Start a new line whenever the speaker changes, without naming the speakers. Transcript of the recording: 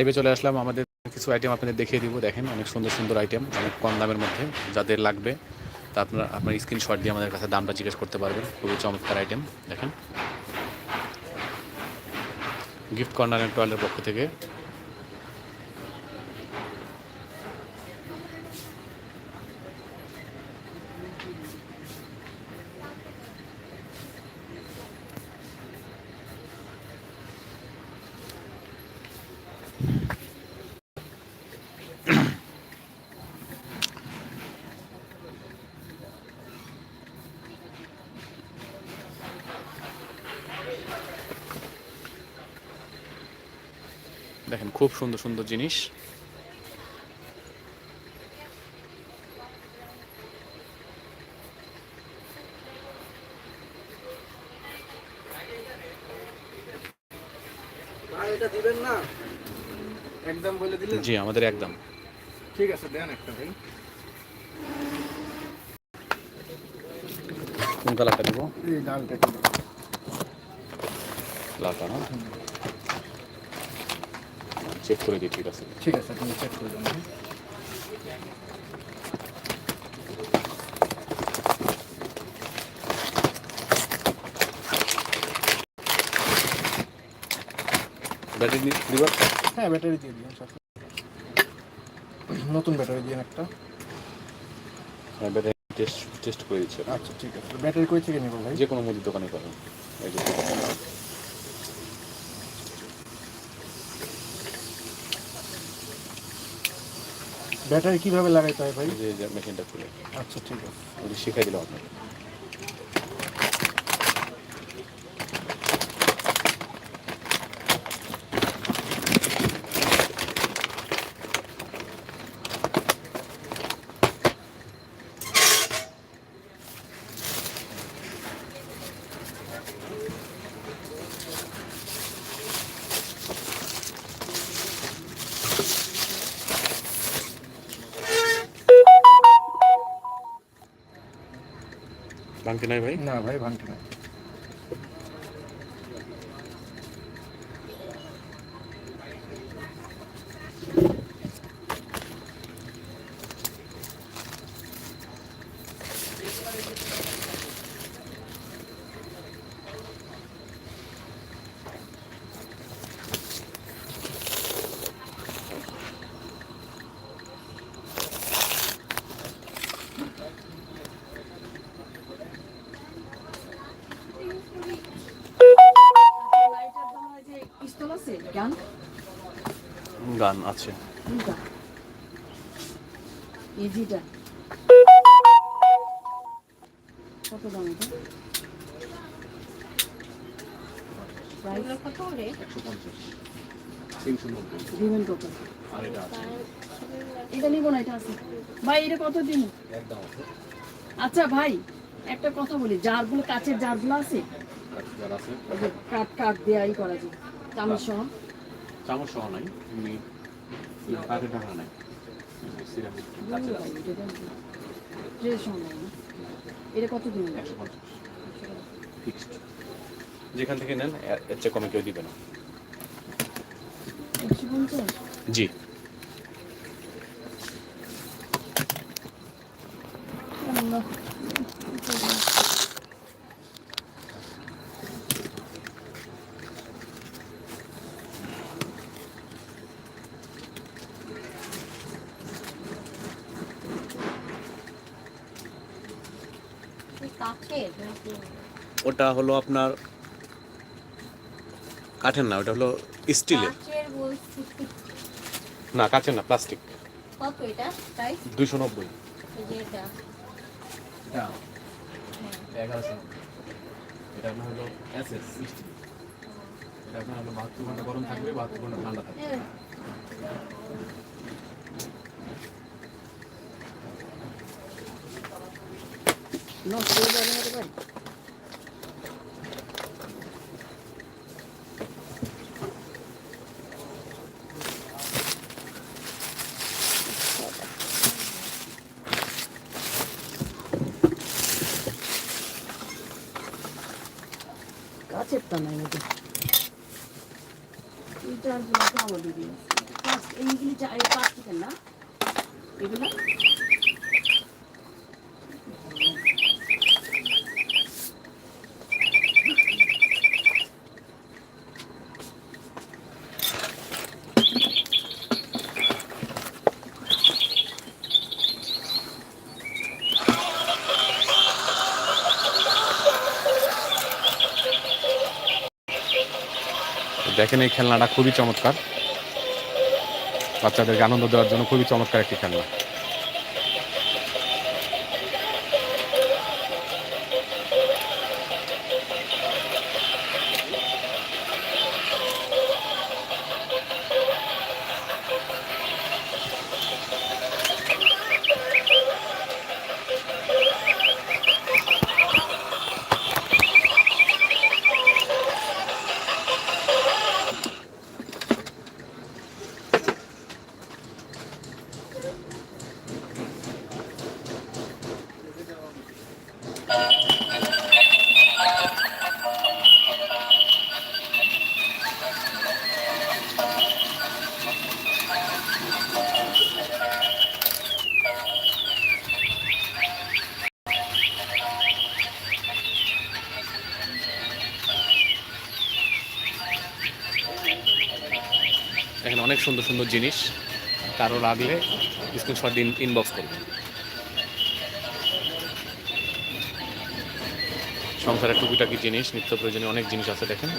এবার চলে আসলাম আমাদের কিছু আইটেম আপনাদের দেখিয়ে দিব। দেখেন, অনেক সুন্দর সুন্দর আইটেম অনেক কম দামের মধ্যে, যাদের লাগবে, তা আপনার আপনার স্ক্রিনশট দিয়ে আমাদের কাছে দামটা জিজ্ঞেস করতে পারবেন। খুবই চমৎকার আইটেম দেখেন। গিফট কর্নার টয়েলের পক্ষ থেকে দেখেন খুব সুন্দর সুন্দর জিনিস। জি আমাদের একদম।
ঠিক আছে দেন একটা ভাই
কোন কালারটা দিব
এই ডালটা
লালটা না চেক করে দিই ঠিক আছে
ঠিক আছে আপনি চেক করে দেন হ্যাঁ?
ব্যাটারি দিব
হ্যাঁ ব্যাটারি দিয়ে দিন সাথে নতুন ব্যাটারি দিন একটা।
হ্যাঁ ব্যাটারি টেস্ট টেস্ট করে দিচ্ছে
আচ্ছা ঠিক আছে। ব্যাটারি কই থেকে নিব ভাই?
যে কোনো মুদির দোকানে পাবেন এই যে
ব্যাটারি কীভাবে লাগাইতে হয় ভাই?
এই যে মেশিনটা খুলে।
আচ্ছা ঠিক আছে।
শিখাই দিলাম আপনাকে। ভাঙতে নাই ভাই?
না ভাই ভাঙতে না
পিস্তল আছে গান?
গান আছে।
ইজিটা কত দাম এটা প্রাইস
কত
দিবেন কত
আর এটা আছে
এটা নিব না এটা আছে। ভাই এটা কত দিন?
একদম
আচ্ছা ভাই একটা কথা বলি। জারগুলো কাচের জারগুলো আছে? কাঠ কাঠ দেওয়া করা যায় চামচ সহ
চামচ সহ নাই এমনি কাঠের ঢাকা নাই। সিরামিক
বুঝলি ভাই, এটা কত দিন
একশো পঞ্চাশ। ফিক্সড। যেখান থেকে নেন এর চেয়ে কমে কেউ দিবে না। জি।
আল্লাহ।
কাঠের নাকি
ওটা হলো আপনার কাঠের না ওটা হলো স্টিলের না কাঠের না প্লাস্টিক
কত এটা? প্রাইস
দুইশো নব্বই।
এটা। হ্যাঁ।
এগারোশো এটা আপনার হলো এসএস সিক্সটি এটা আপনার হলো ঘণ্টা গরম থাকবে ঘণ্টা ঠান্ডা থাকবে।
হ্যাঁ।
নষ্ট হয়ে যাবে না রে ভাই কাছেরটা নাই এটা এটা আর কি আমাদের দিয়ে চা- এই পাঁচ চিকেন না এগুলো
দেখেন এই খেলনাটা খুবই চমৎকার। বাচ্চাদেরকে আনন্দ দেওয়ার জন্য খুবই চমৎকার একটি খেলনা। সুন্দর সুন্দর জিনিস। কারও লাগলে স্ক্রিনশট দিন ইনবক্স করবেন সংসারের টুকিটাকি জিনিস, নিত্য প্রয়োজনীয় অনেক জিনিস আছে, দেখেন।